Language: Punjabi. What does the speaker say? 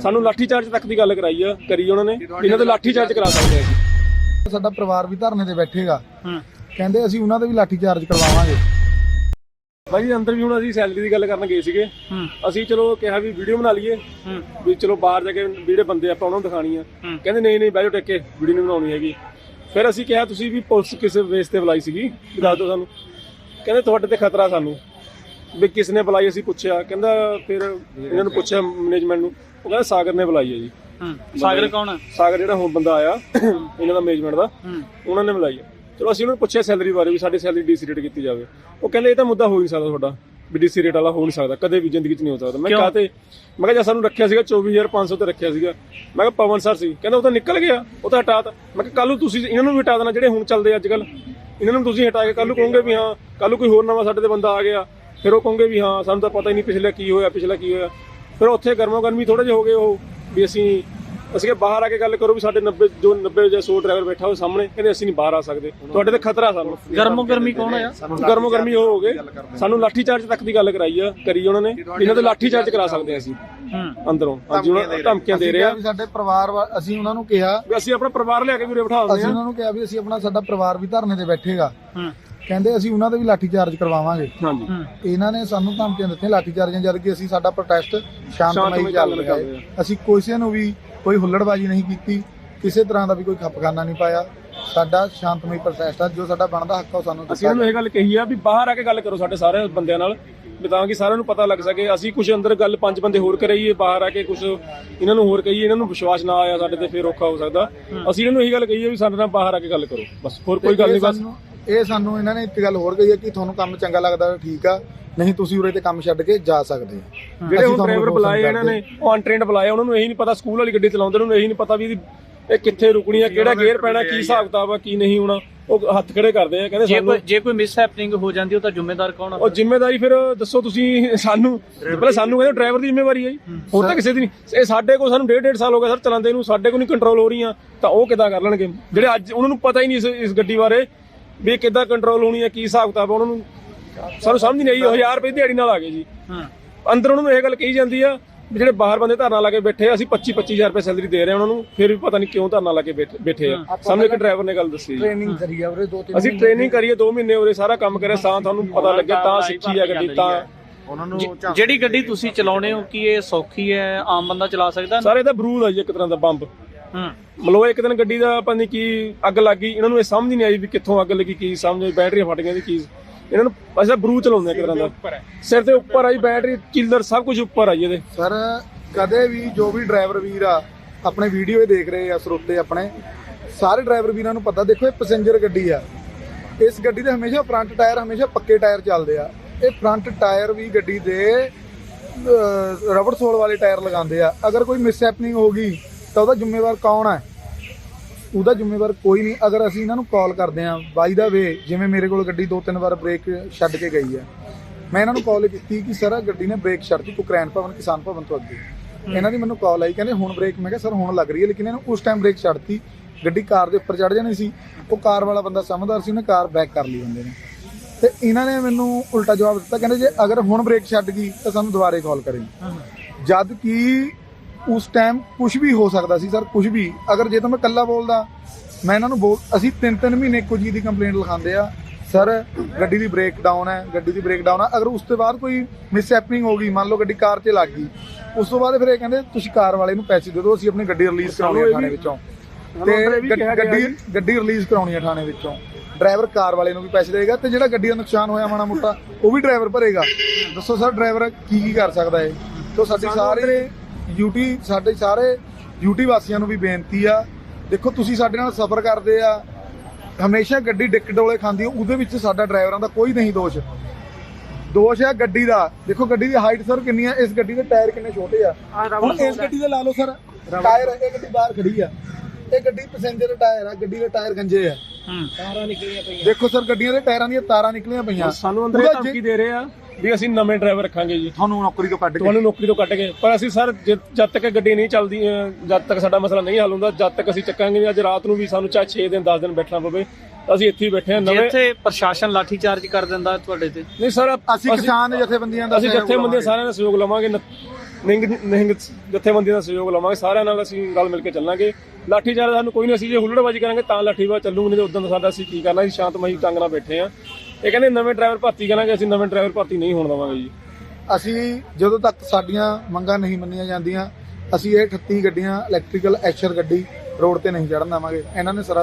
ਸਾਨੂੰ ਲਾਠੀ ਚਾਰਜ ਤੱਕ ਦੀ ਗੱਲ ਕਰਾਈ ਆ ਕਰੀ ਉਹਨਾਂ ਨੇ। ਇਹਨਾਂ ਤੇ ਲਾਠੀ ਚਾਰਜ ਕਰਾ ਸਕਦੇ ਆ ਜੀ। ਸਾਡਾ ਪਰਿਵਾਰ ਵੀ ਧਰਨੇ ਤੇ ਬੈਠੇਗਾ। ਹੂੰ। ਕਹਿੰਦੇ ਅਸੀਂ ਉਹਨਾਂ ਦੇ ਵੀ ਲਾਠੀ ਚਾਰਜ ਕਰਵਾਵਾਂਗੇ। ਜੀ ਅੰਦਰ ਵੀ ਹੁਣ ਅਸੀਂ ਸੈਲਰੀ ਦੀ ਗੱਲ ਕਰਨ ਗਏ ਸੀਗੇ। ਅਸੀਂ ਚਲੋ ਕਿਹਾ ਵੀ ਵੀਡੀਓ ਬਣਾ ਲਈਏ। ਹੂੰ। ਵੀ ਚਲੋ ਬਾਹਰ ਜਾ ਕੇ ਜਿਹੜੇ ਬੰਦੇ ਆਪਾਂ ਉਹਨਾਂ ਨੂੰ ਦਿਖਾਣੀ ਆ। ਕਹਿੰਦੇ ਨਹੀਂ ਨਹੀਂ ਬੈਜੋ ਟੱਕੇ ਵੀਡੀਓ ਨਹੀਂ ਬਣਾਉਣੀ ਹੈਗੀ। ਫਿਰ ਅਸੀਂ ਕਿਹਾ ਤੁਸੀਂ ਵੀ ਪੁਲਿਸ ਕਿਸੇ ਬੇਸ ਤੇ ਬੁਲਾਈ ਸੀਗੀ? ਦੱਸ ਦਿਓ ਸਾਨੂੰ। ਕਹਿੰਦੇ ਤੁਹਾਡੇ ਤੇ ਖਤਰਾ ਸਾਨੂੰ। ਵੀ ਕਿਸ ਨੇ ਬੁਲਾਈ ਅਸੀਂ ਪੁੱਛਿਆ। ਕਹਿੰਦਾ ਫਿਰ ਇਹਨਾਂ ਨੂੰ ਪੁੱਛਿਆ ਮੈਨੇਜਮੈਂਟ ਨੂੰ। ਉਹ ਕਹਿੰਦਾ ਸਾਗਰ ਨੇ ਬੁਲਾਈ ਹੈ ਜੀ। ਹੂੰ। ਸਾਗਰ ਕੌਣ ਆ? ਸਾਗਰ ਜਿਹੜਾ ਹੁਣ ਬੰਦਾ ਆਇਆ ਇਹਨਾਂ ਦਾ ਮੈਨੇਜਮੈਂਟ ਦਾ ਹੂੰ। ਉਹਨਾਂ ਨੇ ਬੁਲਾਈ ਹੈ ਚਲੋ ਅਸੀਂ ਉਹਨਾਂ ਨੂੰ ਪੁੱਛਿਆ ਸੈਲਰੀ ਬਾਰੇ ਵੀ ਸਾਡੀ ਸੈਲਰੀ ਡੀਸੀ ਰੇਟ ਕੀਤੀ ਜਾਵੇ। ਉਹ ਕਹਿੰਦੇ ਇਹ ਤਾਂ ਮੁੱਦਾ ਹੋ ਨਹੀਂ ਸਕਦਾ ਤੁਹਾਡਾ ਵੀ ਡੀਸੀ ਰੇਟ ਵਾਲਾ ਹੋ ਨਹੀਂ ਸਕਦਾ ਕਦੇ ਵੀ ਜ਼ਿੰਦਗੀ 'ਚ ਨਹੀਂ ਹੋ ਸਕਦਾ। ਮੈਂ? ਕਿਹਾ ਤੇ ਮੈਂ ਕਿਹਾ ਜੇ ਸਾਨੂੰ ਰੱਖਿਆ ਸੀਗਾ 24500 ਤੇ ਰੱਖਿਆ ਸੀਗਾ। ਮੈਂ ਕਿਹਾ ਪਵਨ ਸਰ ਸੀ। ਕਹਿੰਦਾ ਉਹ ਤਾਂ ਨਿਕਲ ਗਿਆ ਉਹ ਤਾਂ ਹਟਾਤਾ ਮੈਂ ਕਿਹਾ ਕੱਲ ਨੂੰ ਤੁਸੀਂ ਇਹਨਾਂ ਨੂੰ ਵੀ ਹਟਾ ਦੇਣਾ ਜਿਹੜੇ ਹੁਣ ਚੱਲਦੇ ਅੱਜ ਕੱਲ ਇਹਨਾਂ ਨੂੰ ਤੁਸੀਂ ਹਟਾ ਕੇ ਕੱਲ ਨੂੰ ਕਹੋਗੇ ਵੀ ਹਾਂ ਕੱਲ ਨੂੰ ਕੋਈ ਹੋਰ ਨਵਾਂ ਸਾਡੇ ਤੇ ਬੰਦਾ ਆ ਗਿਆ। ਫਿਰ ਉਹ ਕਹੋਗੇ ਵੀ ਹਾਂ ਸਾਨੂੰ ਤਾਂ ਪਤਾ ਹੀ ਨਹੀਂ ਪਿਛਲੇ ਕੀ ਹੋਇਆ ਪਿਛਲਾ ਕੀ ਹੋਇਆ। ਫਿਰ ਉੱਥੇ ਗਰਮੋ ਗਰਮੀ ਥੋੜੇ ਜਿਹੇ ਹੋ ਗਏ ਉਹ ਵੀ ਅਸੀਂ ਅਸੀਂ ਕਿ ਬਾਹਰ ਆ ਕੇ ਗੱਲ ਕਰੋ ਵੀ ਸਾਡੇ 90 ਜੋ 90 ਜਾਂ 100 ਡਰਾਈਵਰ ਬੈਠਾ ਹੋਵੇ ਸਾਹਮਣੇ ਕਹਿੰਦੇ ਅਸੀਂ ਨਹੀਂ ਬਾਹਰ ਆ ਸਕਦੇ। ਤੁਹਾਡੇ ਤੇ ਖਤਰਾ ਸਾਨੂੰ। ਗਰਮੋ ਗਰਮੀ ਕੌਣ ਆ ਗਰਮੋ ਗਰਮੀ ਉਹ ਹੋ ਗਏ। ਸਾਨੂੰ ਲਾਠੀ ਚਾਰਜ ਤੱਕ ਦੀ ਗੱਲ ਕਰਾਈ ਆ ਕਰੀ ਉਹਨਾਂ ਨੇ। ਇਹਨਾਂ ਤੇ ਲਾਠੀ ਚਾਰਜ ਕਰਾ ਸਕਦੇ ਆ ਅਸੀਂ। ਹੂੰ। ਅੰਦਰੋਂ। ਹਾਂਜੀ ਉਹਨਾਂ ਨੂੰ ਧਮਕੀਆਂ ਦੇ ਰਹੇ ਆ। ਵੀ ਸਾਡੇ ਪਰਿਵਾਰ ਅਸੀਂ ਉਹਨਾਂ ਨੂੰ ਕਿਹਾ ਵੀ ਅਸੀਂ ਆਪਣਾ ਪਰਿਵਾਰ ਲਿਆ ਕੇ ਵੀਰੇ ਬਿਠਾ ਦਿੰਦੇ ਅਸੀਂ ਆ। ਉਹਨਾਂ ਨੂੰ ਕਿਹਾ ਵੀ ਅਸੀਂ ਆਪਣਾ ਸਾਡਾ ਪਰਿਵਾਰ ਵੀ ਧਰਨੇ ਤੇ ਬੈਠੇਗਾ। ਹੂੰ। ਕਹਿੰਦੇ ਅਸੀਂ ਉਹਨਾਂ ਦੇ ਵੀ ਲਾਠੀ ਚਾਰਜ ਕਰਵਾਵਾਂਗੇ। ਹਾਂਜੀ। ਇਹਨਾਂ ਨੇ ਸਾਨੂੰ ਧਮਕੀਆਂ ਦਿੱਤੀਆਂ ਲਾਠੀ ਚਾਰਜਾਂ ਜਦ ਕਿ ਅਸੀਂ ਸਾਡਾ ਪ੍ਰੋਟੈਸਟ ਸ਼ਾਂਤਮਈ ਚੱਲ ਰਿਹਾ ਰਿਹਾ ਹੈ। ਅਸੀਂ ਕਿਸੇ ਨੂੰ ਵੀ ਕੋਈ ਹੁੱਲੜਬਾਜ਼ੀ ਨਹੀਂ ਕੀਤੀ ਕਿਸੇ ਤਰ੍ਹਾਂ ਦਾ ਵੀ ਕੋਈ ਖਪਖਾਨਾ ਨਹੀਂ ਪਾਇਆ। ਸਾਡਾ ਸ਼ਾਂਤਮਈ ਪ੍ਰੋਟੈਸਟ ਆ ਜੋ ਸਾਡਾ ਬਣਦਾ ਹੱਕ ਆ ਉਹ ਸਾਨੂੰ ਅਸੀਂ ਇਹ ਗੱਲ ਕਹੀ ਆ ਵੀ ਬਾਹਰ ਆ ਕੇ ਗੱਲ ਕਰੋ ਸਾਡੇ ਸਾਰੇ ਬੰਦਿਆਂ ਨਾਲ ਵੀ ਤਾਂ ਕਿ ਸਾਰਿਆਂ ਨੂੰ ਪਤਾ ਲੱਗ ਸਕੇ ਅਸੀਂ ਕੁਝ ਅੰਦਰ ਗੱਲ ਪੰਜ ਬੰਦੇ ਹੋਰ ਕਰਾਈਏ ਬਾਹਰ ਆ ਕੇ ਕੁਝ ਇਹਨਾਂ ਨੂੰ ਹੋਰ ਕਹੀਏ ਇਹਨਾਂ ਨੂੰ ਵਿਸ਼ਵਾਸ ਨਾ ਆਇਆ ਸਾਡੇ ਤੇ ਫਿਰ ਔਖਾ ਹੋ ਸਕਦਾ। ਅਸੀਂ ਇਹਨਾਂ ਨੂੰ ਇਹੀ ਗੱਲ ਕਹੀ ਆ ਵੀ ਸਾਡੇ ਨਾਲ ਬਾਹਰ ਆ ਕੇ ਗੱਲ ਕਰੋ ਬਸ ਹੋਰ ਕੋਈ ਗੱਲ ਨਹੀਂ ਬਸ ਇਹ ਸਾਨੂੰ ਇਹਨਾਂ ਨੇ ਇੱਕ ਗੱਲ ਹੋਰ ਕਹੀ ਹੈ ਕਿ ਤੁਹਾਨੂੰ ਕੰਮ ਚੰਗਾ ਲੱਗਦਾ ਤਾਂ ਠੀਕ ਆ ਨਹੀਂ ਤੁਸੀਂ ਉਰੇ ਤੇ ਕੰਮ ਛੱਡ ਕੇ ਜਾ ਸਕਦੇ ਆ ਜਿਹੜੇ ਹੁਣ ਡਰਾਈਵਰ ਬੁਲਾਏ ਇਹਨਾਂ ਨੇ ਉਹ ਅਨਟ੍ਰੇਨਡ ਬੁਲਾਏ ਉਹਨਾਂ ਨੂੰ ਇਹੀ ਨਹੀਂ ਪਤਾ ਸਕੂਲ ਵਾਲੀ ਗੱਡੀ ਚਲਾਉਂਦੇ ਉਹਨਾਂ ਨੂੰ ਇਹੀ ਨਹੀਂ ਪਤਾ ਵੀ ਇਹਦੀ ਇਹ ਕਿੱਥੇ ਰੁਕਣੀ ਆ ਕਿਹੜਾ ਗੇਅਰ ਪੈਣਾ ਕੀ ਹਿਸਾਬ ਕਿਤਾਬ ਆ ਕੀ ਨਹੀਂ ਹੋਣਾ ਉਹ ਹੱਥ ਖੜੇ ਕਰਦੇ ਆ ਕਹਿੰਦੇ ਜੇ ਸਾਨੂੰ ਕੋਈ ਜੇ ਕੋਈ ਮਿਸ ਹੈਪਨਿੰਗ ਹੋ ਜਾਂਦੀ ਉਹ ਤਾਂ ਜ਼ਿੰਮੇਦਾਰ ਕੌਣ ਆ ਉਹ ਜ਼ਿੰਮੇਵਾਰੀ ਫਿਰ ਦੱਸੋ ਤੁਸੀਂ ਸਾਨੂੰ ਪਹਿਲਾਂ ਸਾਨੂੰ ਕਹਿੰਦੇ ਡਰਾਈਵਰ ਦੀ ਜ਼ਿੰਮੇਵਾਰੀ ਹੈ ਜੀ। ਹੋਰ ਤਾਂ ਕਿਸੇ ਦੀ ਨਹੀਂ ਇਹ ਸਾਡੇ ਕੋਲ ਸਾਨੂੰ ਡੇਢ ਡੇਢ ਸਾਲ ਹੋ ਗਿਆ ਸਰ ਚਲਾਉਂਦੇ ਨੂੰ ਸਾਡੇ ਕੋਲ ਨਹੀਂ ਕੰਟਰੋਲ ਹੋ ਰਹੀਆਂ ਤਾਂ ਉਹ ਕਿੱਦਾਂ ਕਰ ਲੈਣਗੇ? ਜਿਹੜੇ ਅੱਜ ਉਹਨਾਂ ਨੂੰ ਪਤਾ ਹੀ ਨਹੀਂ ਇਸ ਇਸ ਗੱਡੀ ਬਾਰੇ ਵੀ ਕਿੱਦਾਂ ਕੰਟਰੋਲ ਹੋਣੀ ਹੈ ਕੀ ਹਿਸਾਬ ਕਿਤਾਬ ਆ, ਉਹਨਾਂ ਨੂੰ ਸਾਨੂੰ ਸਮਝ ਨਹੀਂ ਆਈ 1000 ਰੁਪਏ ਦੀ ਦਿਹਾੜੀ ਨਾਲ ਆ ਗਏ ਜੀ। ਹੂੰ। ਅੰਦਰ ਉਹਨਾਂ ਨੂੰ ਇਹ ਗੱਲ ਕਹੀ ਜਾਂਦੀ ਆ ਵੀ ਜਿਹੜੇ ਬਾਹਰ ਬੰਦੇ ਧਰਨਾ ਲਾ ਕੇ ਬੈਠੇ ਆ, ਅਸੀਂ 25 25000 ਰੁਪਏ ਸੈਲਰੀ ਦੇ ਰਹੇ ਉਹਨਾਂ ਨੂੰ ਫਿਰ ਵੀ ਪਤਾ ਨਹੀਂ ਕਿਉਂ ਧਰਨਾ ਲਾ ਕੇ ਬੈਠ- ਬੈਠੇ ਆ। ਸਾਨੂੰ ਇੱਕ ਡਰਾਈਵਰ ਨੇ ਗੱਲ ਦੱਸੀ ਜੀ। ਟ੍ਰੇਨਿੰਗ ਕਰੀ ਆ ਉਰੇ ਦੋ ਤਿੰਨ ਅਸੀਂ ਟ੍ਰੇਨਿੰਗ ਕਰੀਏ 2 ਮਹੀਨੇ ਉਰੇ ਸਾਰਾ ਕੰਮ ਕਰਿਆ ਤਾਂ ਤੁਹਾਨੂੰ ਪਤਾ ਲੱਗੇ ਤਾਂ ਸਿੱਖੀ ਆ ਗੱਡੀ ਤਾਂ ਜਿ- ਜਿਹੜੀ ਗੱਡੀ ਤੁਸੀਂ ਚਲਾਉਣੇ ਹੋ ਕੀ ਇਹ ਸੌਖੀ ਹੈ ਆਮ ਬੰਦਾ ਚਲਾ ਸਕਦਾ? ਸਾਰੇ ਦਾ ਬਰੂਦ ਆ ਜੀ ਇੱਕ ਤਰ੍ਹਾਂ ਦਾ ਬੰਬ। ਮਤਲਬ ਇੱਕ ਦਿਨ ਗੱਡੀ ਦਾ ਪਤਾ ਨਹੀਂ ਕੀ ਅੱਗ ਲੱਗ ਗਈ ਇਹਨਾਂ ਨੂੰ ਇਹ ਸਮਝ ਨਹੀਂ ਆਈ ਵੀ ਕਿੱਥੋਂ ਅੱਗ ਲੱਗੀ ਕੀ ਸਮਝ ਆਈ ਬੈਟਰੀਆਂ ਫਟ ਗਈਆਂ ਦੀ ਕੀ ਇਹਨਾਂ ਨੂੰ ਅਸਾਂ ਬਰੂ ਚਲਾਉਂਦੇ ਆ ਇੱਕ ਤਰ੍ਹਾਂ ਦਾ। ਸਿਰ ਦੇ ਉੱਪਰ ਆਈ ਬੈਟਰੀ ਕਿਲਰ ਸਭ ਕੁਝ ਉੱਪਰ ਆਈ ਇਹਦੇ। ਸਰ ਕਦੇ ਵੀ ਜੋ ਵੀ ਡਰਾਈਵਰ ਵੀਰ ਆ ਆਪਣੇ ਵੀਡੀਓ ਦੇਖ ਰਹੇ ਆ ਸਰੋਤੇ ਆਪਣੇ ਸਾਰੇ ਡਰਾਈਵਰ ਵੀਰਾਂ ਨੂੰ ਪਤਾ ਦੇਖੋ ਇਹ ਪੈਸੇਂਜਰ ਗੱਡੀ ਆ। ਇਸ ਗੱਡੀ ਦੇ ਹਮੇਸ਼ਾ ਫਰੰਟ ਟਾਇਰ ਹਮੇਸ਼ਾ ਪੱਕੇ ਟਾਇਰ ਚੱਲਦੇ ਆ। ਇਹ ਫਰੰਟ ਟਾਇਰ ਵੀ ਗੱਡੀ ਦੇ ਰਬੜ ਸੋਲ ਵਾਲੇ ਟਾਇਰ ਲਗਾਉਂਦੇ ਆ। ਅਗਰ ਕੋਈ ਮਿਸਹੈਪਨਿੰਗ ਹੋ ਗਈ ਤਾਂ ਉਹਦਾ ਜ਼ਿੰਮੇਵਾਰ ਕੌਣ ਹੈ? ਉਹਦਾ ਜ਼ਿੰਮੇਵਾਰ ਕੋਈ ਨਹੀਂ। ਅਗਰ ਅਸੀਂ ਇਹਨਾਂ ਨੂੰ ਕਾਲ ਕਰਦੇ ਆ ਬਾਈ ਦਾ ਵੇ ਜਿਵੇਂ ਮੇਰੇ ਕੋਲ ਗੱਡੀ ਦੋ ਤਿੰਨ ਵਾਰ ਬ੍ਰੇਕ ਛੱਡ ਕੇ ਗਈ ਹੈ। ਮੈਂ ਇਹਨਾਂ ਨੂੰ ਕਾਲ ਕੀਤੀ ਕਿ ਸਰ ਗੱਡੀ ਨੇ ਬ੍ਰੇਕ ਛੱਡਤੀ ਕੁਕਰੈਨ ਭਵਨ ਕਿਸਾਨ ਭਵਨ ਤੋਂ ਅੱਗੇ। ਇਹਨਾਂ ਦੀ ਮੈਨੂੰ ਕਾਲ ਆਈ ਕਹਿੰਦੇ ਹੁਣ ਬ੍ਰੇਕ ਮੈਂ ਕਿਹਾ ਸਰ ਹੁਣ ਲੱਗ ਰਹੀ ਹੈ। ਲੇਕਿਨ ਇਹਨੂੰ ਉਸ ਟਾਈਮ ਬ੍ਰੇਕ ਛੱਡਤੀ ਗੱਡੀ ਕਾਰ ਦੇ ਉੱਪਰ ਚੜ ਜਾਣੀ ਸੀ। ਉਹ ਕਾਰ ਵਾਲਾ ਬੰਦਾ ਸਮਝਦਾਰ ਸੀ ਉਹਨੇ ਕਾਰ ਬੈਕ ਕਰ ਲਈ ਬੰਦੇ ਨੇ। ਤੇ ਇਹਨਾਂ ਨੇ ਮੈਨੂੰ ਉਲਟਾ ਜਵਾਬ ਦਿੱਤਾ ਕਹਿੰਦੇ ਜੇ ਅਗਰ ਹੁਣ ਬ੍ਰੇਕ ਛੱਡ ਗਈ ਤਾਂ ਸਾਨੂੰ ਦੁਬਾਰੇ ਕਾਲ ਕਰੇ ਜਦ ਕਿ ਉਸ ਟਾਈਮ ਕੁਝ ਵੀ ਹੋ ਸਕਦਾ ਸੀ ਸਰ ਕੁਝ ਵੀ। ਅਗਰ ਜੇ ਤਾਂ ਮੈਂ ਇਕੱਲਾ ਬੋਲਦਾ ਮੈਂ ਇਹਨਾਂ ਨੂੰ ਬੋਲ ਅਸੀਂ ਤਿੰਨ ਤਿੰਨ ਮਹੀਨੇ ਇੱਕੋ ਜੀ ਦੀ ਕੰਪਲੇਂਟ ਲਿਖਾਉਂਦੇ ਆ। ਸਰ ਗੱਡੀ ਦੀ ਬ੍ਰੇਕ ਡਾਊਨ ਹੈ ਗੱਡੀ ਦੀ ਬ੍ਰੇਕ ਡਾਊਨ ਹੈ ਅਗਰ ਉਸ ਤੋਂ ਬਾਅਦ ਕੋਈ ਮਿਸ ਹੈਪਨਿੰਗ ਹੋ ਗਈ ਮੰਨ ਲਓ ਗੱਡੀ ਕਾਰ 'ਚ ਲੱਗ ਗਈ ਉਸ ਤੋਂ ਬਾਅਦ ਫਿਰ ਇਹ ਕਹਿੰਦੇ ਤੁਸੀਂ ਕਾਰ ਵਾਲੇ ਨੂੰ ਪੈਸੇ ਦੇ ਦਿਓ ਅਸੀਂ ਆਪਣੀ ਗੱਡੀ ਰਿਲੀਜ਼ ਕਰਾਉਣੀ ਹੈ ਥਾਣੇ ਵਿੱਚੋਂ। ਤੇ ਗੱਡੀ ਗੱਡੀ ਰਿਲੀਜ਼ ਕਰਾਉਣੀ ਹੈ ਥਾਣੇ ਵਿੱਚੋਂ। ਡਰਾਈਵਰ ਕਾਰ ਵਾਲੇ ਨੂੰ ਵੀ ਪੈਸੇ ਦੇਗਾ ਤੇ ਜਿਹੜਾ ਗੱਡੀ ਦਾ ਨੁਕਸਾਨ ਹੋਇਆ ਮਾੜਾ ਮੋਟਾ ਉਹ ਵੀ ਡਰਾਈਵਰ ਭਰੇਗਾ। ਦੱਸੋ ਸਰ ਡਰਾਈਵਰ ਕੀ ਕੀ ਕਰ ਸਕਦਾ ਹੈ ਤੋਂ ਸਾਡੀ ਸਾਰੇ ਯੂਟੀ ਸਾਡੇ ਸਾਰੇ ਯੂਟੀ ਵਾਸੀਆਂ ਨੂੰ ਵੀ ਬੇਨਤੀ ਆ। ਦੇਖੋ ਤੁਸੀਂ ਸਾਡੇ ਨਾਲ ਸਫ਼ਰ ਕਰਦੇ ਆ। ਹਮੇਸ਼ਾ ਗੱਡੀ ਡਿੱਕ ਡੋਲੇ ਖਾਂਦੀ ਆ ਉਹਦੇ ਵਿੱਚ ਸਾਡਾ ਡਰਾਈਵਰਾਂ ਦਾ ਕੋਈ ਨਹੀਂ ਦੋਸ਼। ਦੋਸ਼ ਆ ਗੱਡੀ ਦਾ। ਦੇਖੋ ਗੱਡੀ ਦੀ ਹਾਈਟ ਸਰ ਕਿੰਨੀ ਆ? ਇਸ ਗੱਡੀ ਦੇ ਟਾਇਰ ਕਿੰਨੇ ਛੋਟੇ ਆ? ਹੁਣ ਇਸ ਗੱਡੀ ਦੇ ਲਾ ਲਓ ਸਰ ਟਾਇਰ ਇਹ ਗੱਡੀ ਬਾਹਰ ਖੜੀ ਆ। ਇਹ ਗੱਡੀ ਪੈਸੇਂਜਰ ਟਾਇਰ ਆ ਗੱਡੀ ਦੇ ਟਾਇਰ ਗੰਜੇ ਆ। ਹੂੰ। ਦੇਖੋ ਸਰ ਗੱਡੀਆਂ ਦੇ ਟਾਇਰਾਂ ਦੀਆਂ ਤਾਰਾਂ ਨਿਕਲੀਆਂ ਪਈਆਂ। ਸਾਨੂੰ ਅੰਦਰ ਧਮਕੀ ਦੇ ਰਹੇ ਆ। ਵੀ ਅਸੀਂ ਨਵੇਂ ਡਰਾਈਵਰ ਰੱਖਾਂਗੇ ਜੀ। ਤੁਹਾਨੂੰ ਨੌਕਰੀ ਤੋਂ ਕੱਢ ਕੇ? ਤੁਹਾਨੂੰ ਨੌਕਰੀ ਤੋਂ ਕੱਢ ਕੇ। ਪਰ ਅਸੀਂ ਸਰ ਜਦ ਜਦ ਤੱਕ ਗੱਡੀ ਨਹੀਂ ਚੱਲਦੀ ਅਹ, ਜਦ ਤੱਕ ਸਾਡਾ ਮਸਲਾ ਨਹੀਂ ਹੱਲ ਹੁੰਦਾ ਜਦ ਤੱਕ ਅਸੀਂ ਚੱਕਾਂਗੇ ਨਹੀਂ ਅੱਜ ਰਾਤ ਨੂੰ ਵੀ ਸਾਨੂੰ ਚਾਹੇ 6 ਦਿਨ 10 ਦਿਨ ਬੈਠਣਾ ਪਵੇ ਤਾਂ ਅਸੀਂ ਇੱਥੇ ਹੀ ਬੈਠੇ ਹਾਂ ਜੇ ਨਵੇਂ ਇੱਥੇ ਪ੍ਰਸ਼ਾਸਨ ਲਾਠੀ ਚਾਰਜ ਕਰ ਦਿੰਦਾ ਤੁਹਾਡੇ ਤੇ? ਨਹੀਂ ਸਰ ਅਸੀਂ ਕਿਸਾਨ ਜਥੇਬੰਦੀਆਂ ਦਾ ਅਸੀਂ ਸਹਿਯੋਗ ਜੱਥੇ ਬੰਦੇ ਲਵਾਂਗੇ। ਸਾਰਿਆਂ ਦਾ ਸਹਿਯੋਗ ਲਵਾਂਗੇ ਨ- ਨਿੰਗ ਨਿੰਗ ਜਥੇਬੰਦੀ ਦਾ ਸਹਿਯੋਗ ਲਵਾਂਗੇ ਸਾਰਿਆਂ ਨਾਲ ਅਸੀਂ ਰਲ ਮਿਲ ਕੇ ਚੱਲਾਂਗੇ। ਲਾਠੀ ਚਾਰ ਸਾਨੂੰ ਕੋਈ ਨਹੀਂ ਅਸੀਂ ਜੇ ਹੁੱਲੜਬਾਜੀ ਕਰਾਂਗੇ ਤਾਂ ਲਾਠੀਬਾਜ਼ ਚੱਲੂਗੀ ਨਹੀਂ ਤੇ ਉਦੋਂ ਦਾ ਸਾਡਾ ਅਸੀਂ ਕੀ ਕਰਨਾ ਅਸੀਂ ਸ਼ਾਂਤਮਈ ਢੰਗ ਨਾਲ ਬੈਠੇ ਆ ਇਹ ਕਹਿੰਦੇ ਨਵੇਂ ਡਰਾਈਵਰ ਭਰਤੀ ਕਰਾਂਗੇ, ਅਸੀਂ ਨਵੇਂ ਡਰਾਈਵਰ ਭਰਤੀ ਨਹੀਂ ਹੋਣ ਦੇਵਾਂਗੇ ਜੀ। ਅਸੀਂ ਜਦੋਂ ਤੱਕ ਸਾਡੀਆਂ ਮੰਗਾਂ ਨਹੀਂ ਮੰਨੀਆਂ ਜਾਂਦੀਆਂ, ਅਸੀਂ ਇਹ 38 ਗੱਡੀਆਂ ਇਲੈਕਟ੍ਰੀਕਲ ਐਸ਼ਰ ਗੱਡੀ ਰੋਡ ਤੇ ਨਹੀਂ ਚੜਨ ਦੇਵਾਂਗੇ। ਇਹਨਾਂ ਨੇ ਸਰਾ